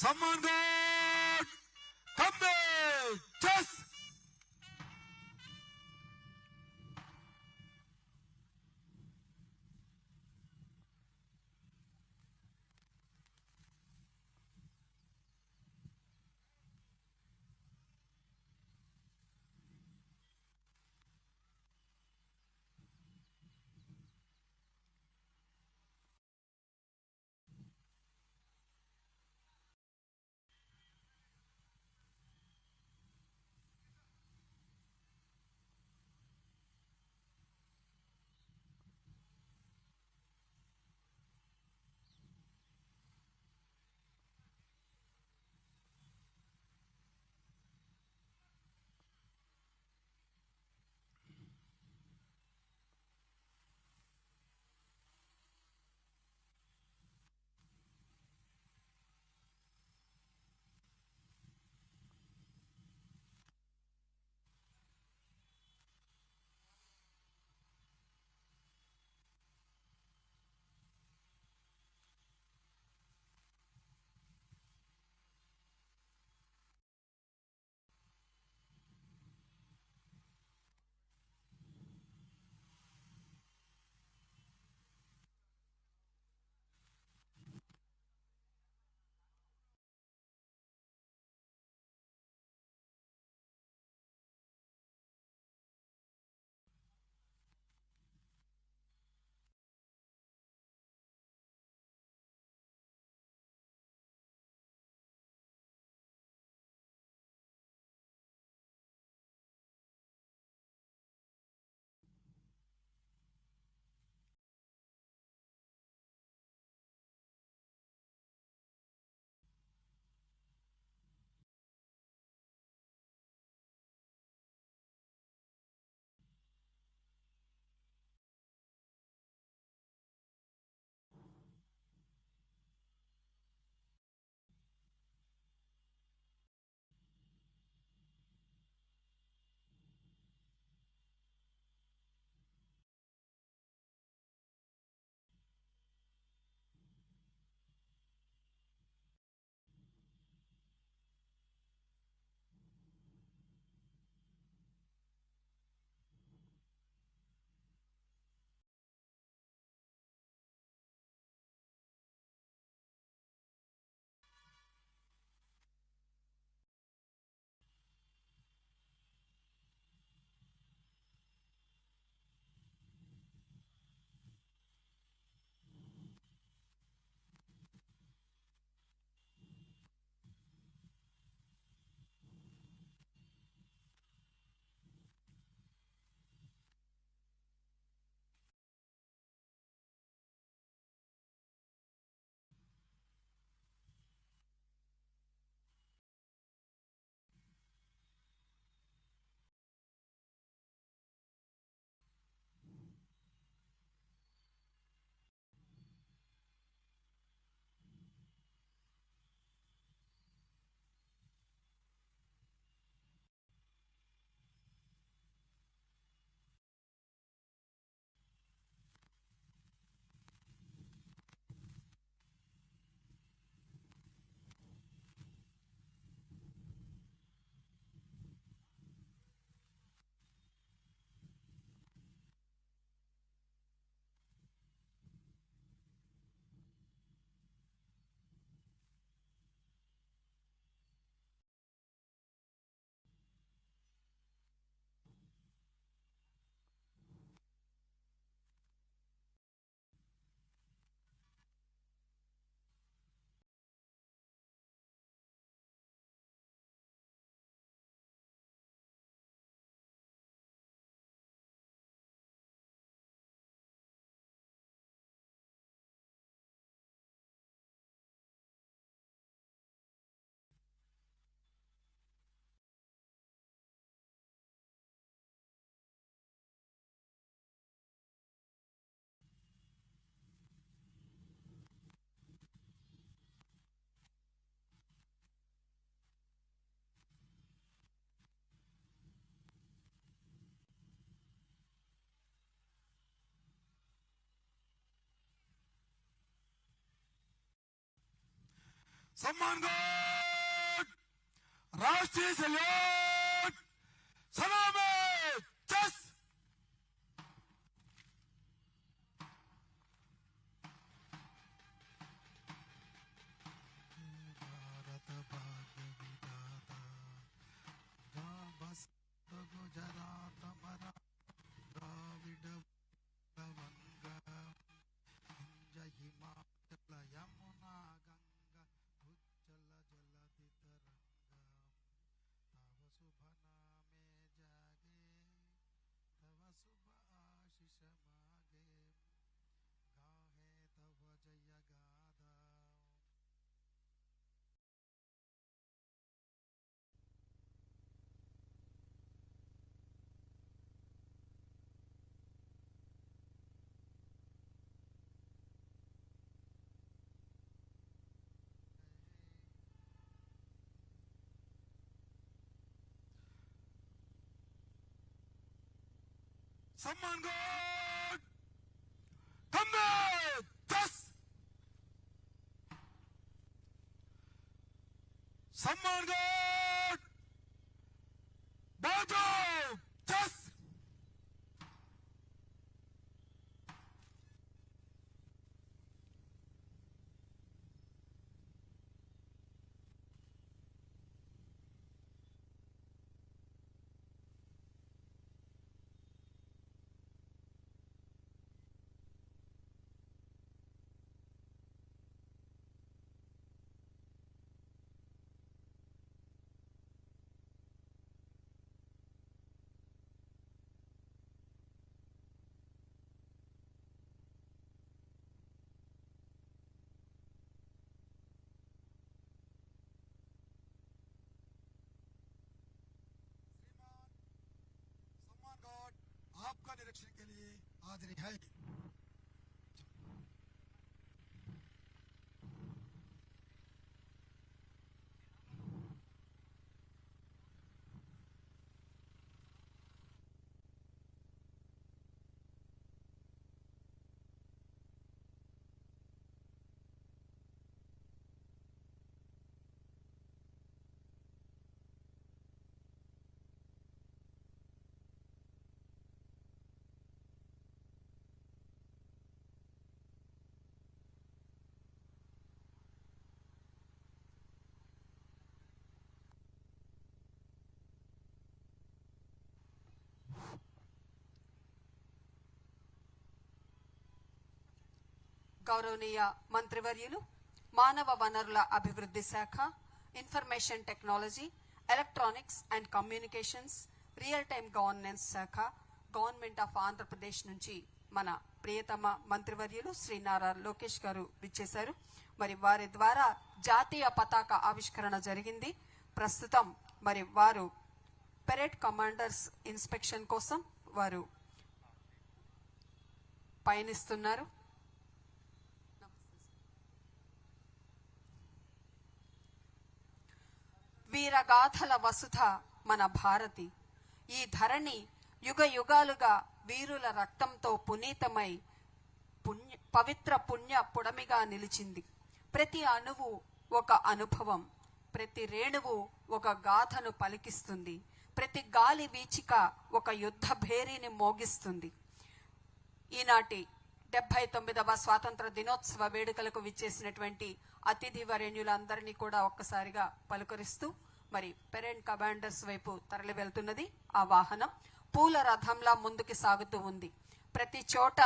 Samman gourd! కంబే chess सम्मान राष्ट्रीय salute सलाम चस भारत भाग्य बस गुजरात 3万ゴール丹田出す3万ゴール ಆದರೆ ಹೇಗೆ గౌరవనీయ మంత్రివర్యులు మానవ వనరుల అభివృద్ధి శాఖ information technology electronics and communications real time governance శాఖ గవర్నమెంట్ ఆఫ్ ఆంధ్రప్రదేశ్ నుంచి మన ప్రియతమ మంత్రివర్యులు శ్రీ నారా లోకేష్ గారు విచ్చేశారు. మరి వారి ద్వారా జాతీయ పతాక ఆవిష్కరణ జరిగింది. ప్రస్తుతం మరి వారు పెరేడ్ కమాండర్స్ ఇన్స్పెక్షన్ కోసం వారు పయనిస్తున్నారు. వీరగాథల వసుధ మన భారతి. ఈ ధరణి యుగ యుగాలుగా వీరుల రక్తంతో పునీతమై పుణ్య పవిత్ర పుణ్య పుడమిగా నిలిచింది. ప్రతి అణువు ఒక అనుభవం ప్రతి రేణువు ఒక గాథను పలికిస్తుంది. ప్రతి గాలి వీచిక ఒక యుద్ధ భేరీని మోగిస్తుంది. ఈనాటి డెబ్బై తొమ్మిదవ స్వాతంత్ర దినోత్సవ వేడుకలకు విచ్చేసినటువంటి అతిథి వరేణ్యులందరినీ కూడా ఒక్కసారిగా పలుకరిస్తూ మరి పెరెంట్ కమాండర్స్ వైపు తరలి వెళ్తున్నది ఆ వాహనం. పూల రథంలా ముందుకు సాగుతూ ఉంది. ప్రతి చోట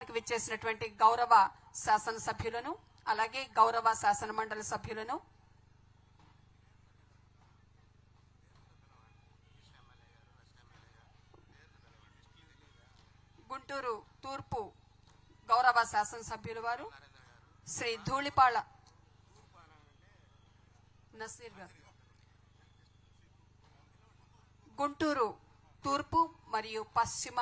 విచ్చేసినటువంటి గౌరవ శాసనసభ్యులను అలాగే గౌరవ శాసన మండలి సభ్యులను గుంటూరు తూర్పు గౌరవ శాసనసభ్యులు వారు శ్రీ ధూళిపాళ నసీర్ గారు. గుంటూరు తూర్పు మరియు పశ్చిమ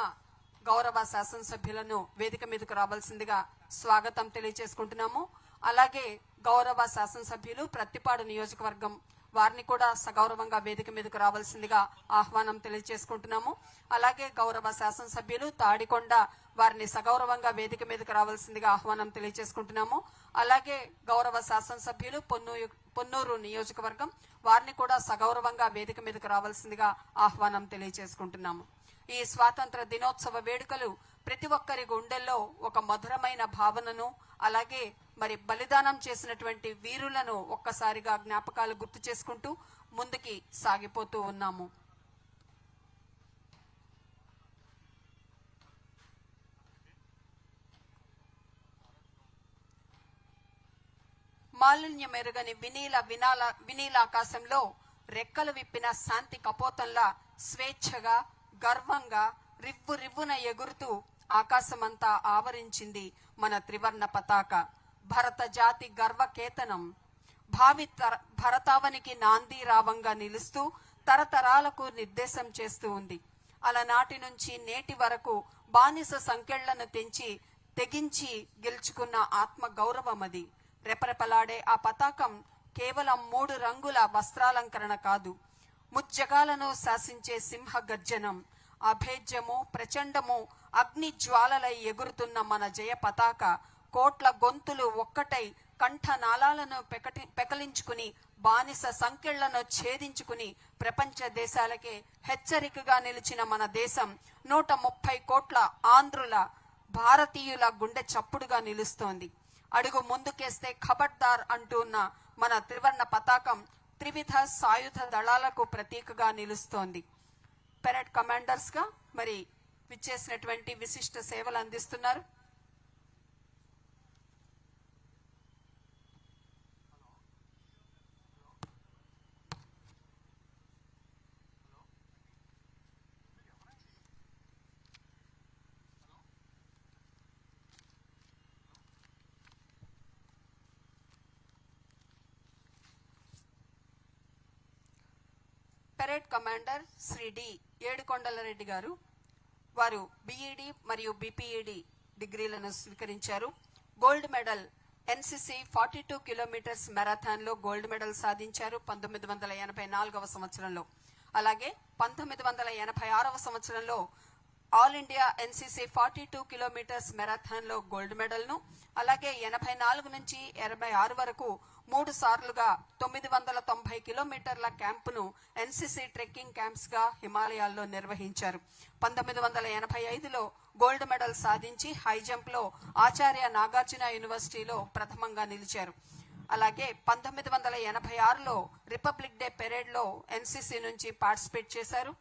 గౌరవ శాసనసభ్యులను వేదిక మీదకు రావాల్సిందిగా స్వాగతం తెలియజేసుకుంటున్నాము. అలాగే గౌరవ శాసనసభ్యులు ప్రత్తిపాడు నియోజకవర్గం వారిని కూడా సగౌరవంగా వేదిక మీదకు రావాల్సిందిగా ఆహ్వానం తెలియజేసుకుంటున్నాము. అలాగే గౌరవ శాసనసభ్యులు తాడికొండ వారిని సగౌరవంగా వేదిక మీదకు రావాల్సిందిగా ఆహ్వానం తెలియజేసుకుంటున్నాము. అలాగే గౌరవ శాసనసభ్యులు పొన్ను పొన్నూరు నియోజకవర్గం వారిని కూడా సగౌరవంగా వేదిక మీదకు రావాల్సిందిగా ఆహ్వానం తెలియజేసుకుంటున్నాము. ఈ స్వాతంత్ర దినోత్సవ వేడుకలు ప్రతి ఒక్కరి గుండెల్లో ఒక మధురమైన భావనను అలాగే మరి బలిదానం చేసినటువంటి వీరులను ఒక్కసారిగా జ్ఞాపకాలు గుర్తు చేసుకుంటూ ముందుకి సాగిపోతూ ఉన్నాము. మాలిన్య మెరుగని వినీల వినాల వినీలాకాశంలో రెక్కలు విప్పిన శాంతి కపోతంలా స్వేచ్ఛగా గర్వంగా రివ్వు రివ్వున ఎగురుతూ ఆకాశమంతా ఆవరించింది మన త్రివర్ణ పతాక. భరత జాతి గర్వకేతనం. భావి భరతావనికి నాంది రావంగా నిలుస్తూ తరతరాలకు నిర్దేశం చేస్తూ ఉంది. అలనాటి నుంచి నేటి వరకు బానిస సంకెళ్ళను తెంచి తెగించి గెలుచుకున్న ఆత్మ గౌరవం అది. రెపరెపలాడే ఆ పతాకం కేవలం మూడు రంగుల వస్త్రాలంకరణ కాదు. ముజ్జగాలను శాసించే సింహ గర్జనం అభేద్యము ప్రచండము అగ్ని జ్వాలలై ఎగురుతున్న మన జయ పతాక కోట్ల గొంతులు ఒక్కటై కంఠనాళాలను పెకటి పెకలించుకుని బానిస సంఖ్యలను ఛేదించుకుని ప్రపంచ దేశాలకే హెచ్చరికగా నిలిచిన మన దేశం నూట ముప్పై కోట్ల ఆంధ్రుల భారతీయుల గుండె చప్పుడుగా నిలుస్తోంది. అడుగు ముందుకేస్తే ఖబర్దార్ అంటున్న మన త్రివర్ణ పతాకం త్రివిధ సాయుధ దళాలకు ప్రతీకగా నిలుస్తోంది. పెరడ్ కమాండర్స్గా మరి విచ్చేసినటువంటి విశిష్ట సేవలు అందిస్తున్నారు. Parade commander Shri D. Yedukondala Reddy గారు వారు బిఈడి మరియు బిపిఈడి డిగ్రీలను స్వీకరించారు. Gold medal NCC forty two kilometres మ్యారథాన్లో gold medal సాధించారు పంతొమ్మిది వందల ఎనభై నాలుగవ సంవత్సరంలో. అలాగే పంతొమ్మిది వందల ఎనభై ఆరవ సంవత్సరంలో all India NCC forty two kilometres మ్యారథాన్లో gold మెడల్ను అలాగే ఎనభై నాలుగు నుంచి ఎనభై ఆరు వరకు మూడు సార్లుగా తొమ్మిది వందల తొంభై కిలోమీటర్ల క్యాంపును ఎన్సీసీ ట్రెక్కింగ్ క్యాంప్స్గా హిమాలయాల్లో నిర్వహించారు. పంతొమ్మిది వందల ఎనభై ఐదులో గోల్డ్ మెడల్ సాధించి హై జంప్లో ఆచార్య నాగార్జున యూనివర్సిటీలో ప్రథమంగా నిలిచారు. అలాగే పంతొమ్మిది వందల ఎనభై ఆరులో రిపబ్లిక్ డే పెరేడ్లో ఎన్సీసీ నుంచి పార్టిసిపేట్ చేశారు.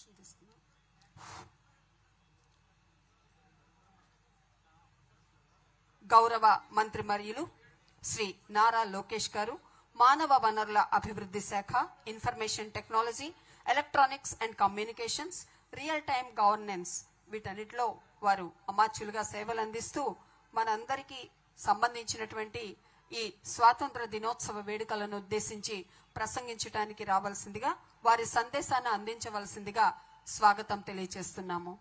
USA, take charge! Permission Shri Nara Lokesh గారు మానవ వనరుల అభివృద్ధి శాఖ information technology electronics and communications real time governance వీటన్నిటిలో వారు అమాత్యులుగా సేవలు అందిస్తూ మనందరికీ సంబంధించినటువంటి ఈ స్వాతంత్ర దినోత్సవ వేడుకలను ఉద్దేశించి ప్రసంగించడానికి రావాల్సిందిగా వారి సందేశాన్ని అందించవలసిందిగా స్వాగతం తెలియజేస్తున్నాము.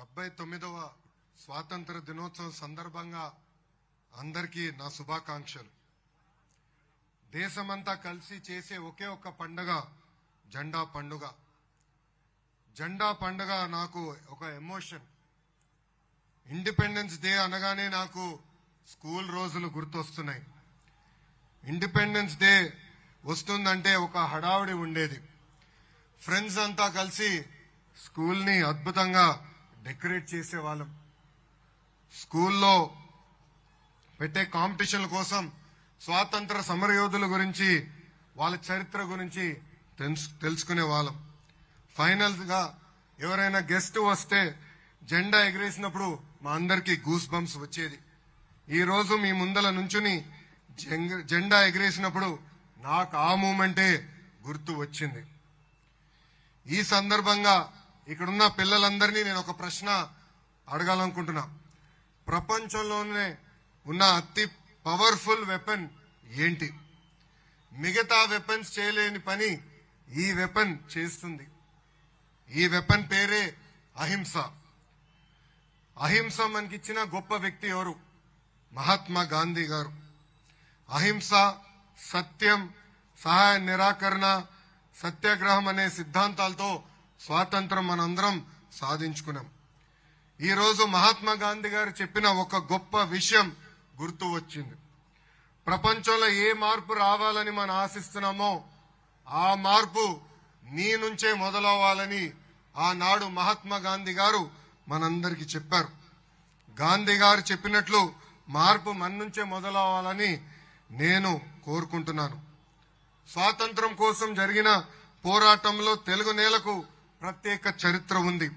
డెబ్బై తొమ్మిదవ స్వాతంత్ర దినోత్సవం సందర్భంగా అందరికీ నా శుభాకాంక్షలు. దేశమంతా కలిసి చేసే ఒకే ఒక్క పండుగ జెండా పండుగ. జెండా పండుగ నాకు ఒక ఎమోషన్. ఇండిపెండెన్స్ డే అనగానే నాకు స్కూల్ రోజులు గుర్తొస్తున్నాయి. ఇండిపెండెన్స్ డే వస్తుందంటే ఒక హడావుడి ఉండేది. ఫ్రెండ్స్ అంతా కలిసి స్కూల్ని అద్భుతంగా డెకరేట్ చేసేవాళ్ళం. స్కూల్లో పెట్టే కాంపిటీషన్ల కోసం స్వాతంత్ర సమరయోధుల గురించి వాళ్ళ చరిత్ర గురించి తెలుసు- తెలుసుకునే వాళ్ళం ఫైనల్గా ఎవరైనా గెస్ట్ వస్తే జెండా ఎగరేసినప్పుడు మా అందరికీ గూస్ బంప్స్ వచ్చేది. ఈ రోజు మీ ముందల నుంచుని జెండా ఎగరేసినప్పుడు నాకు ఆ మూమెంటే గుర్తు వచ్చింది. ఈ సందర్భంగా ఇక్కడున్న పిల్లలందరినీ నేను ఒక ప్రశ్న అడగాలనుకుంటున్నా. ప్రపంచంలోనే ఉన్న అతి పవర్ఫుల్ వెపన్ ఏంటి? మిగతా వెపన్స్ చేయలేని పని ఈ వెపన్ చేస్తుంది. ఈ వెపన్ పేరే అహింస. అహింస మనకిచ్చిన గొప్ప వ్యక్తి ఎవరు? మహాత్మా గాంధీ గారు. అహింస సత్యం సహాయ నిరాకరణ సత్యాగ్రహం అనే సిద్ధాంతాలతో స్వాతంత్రం మనందరం సాధించుకున్నాం. ఈరోజు మహాత్మా గాంధీ గారు చెప్పిన ఒక గొప్ప విషయం గుర్తు వచ్చింది. ప్రపంచంలో ఏ మార్పు రావాలని మనం ఆశిస్తున్నామో ఆ మార్పు నీ నుంచే మొదలవ్వాలని ఆనాడు మహాత్మా గాంధీ గారు మనందరికి చెప్పారు. గాంధీ గారు చెప్పినట్లు మార్పు మన నుంచే మొదలవ్వాలని నేను కోరుకుంటున్నాను. స్వాతంత్రం కోసం జరిగిన పోరాటంలో తెలుగు నేలకు ప్రత్యేక చరిత్ర ఉంది.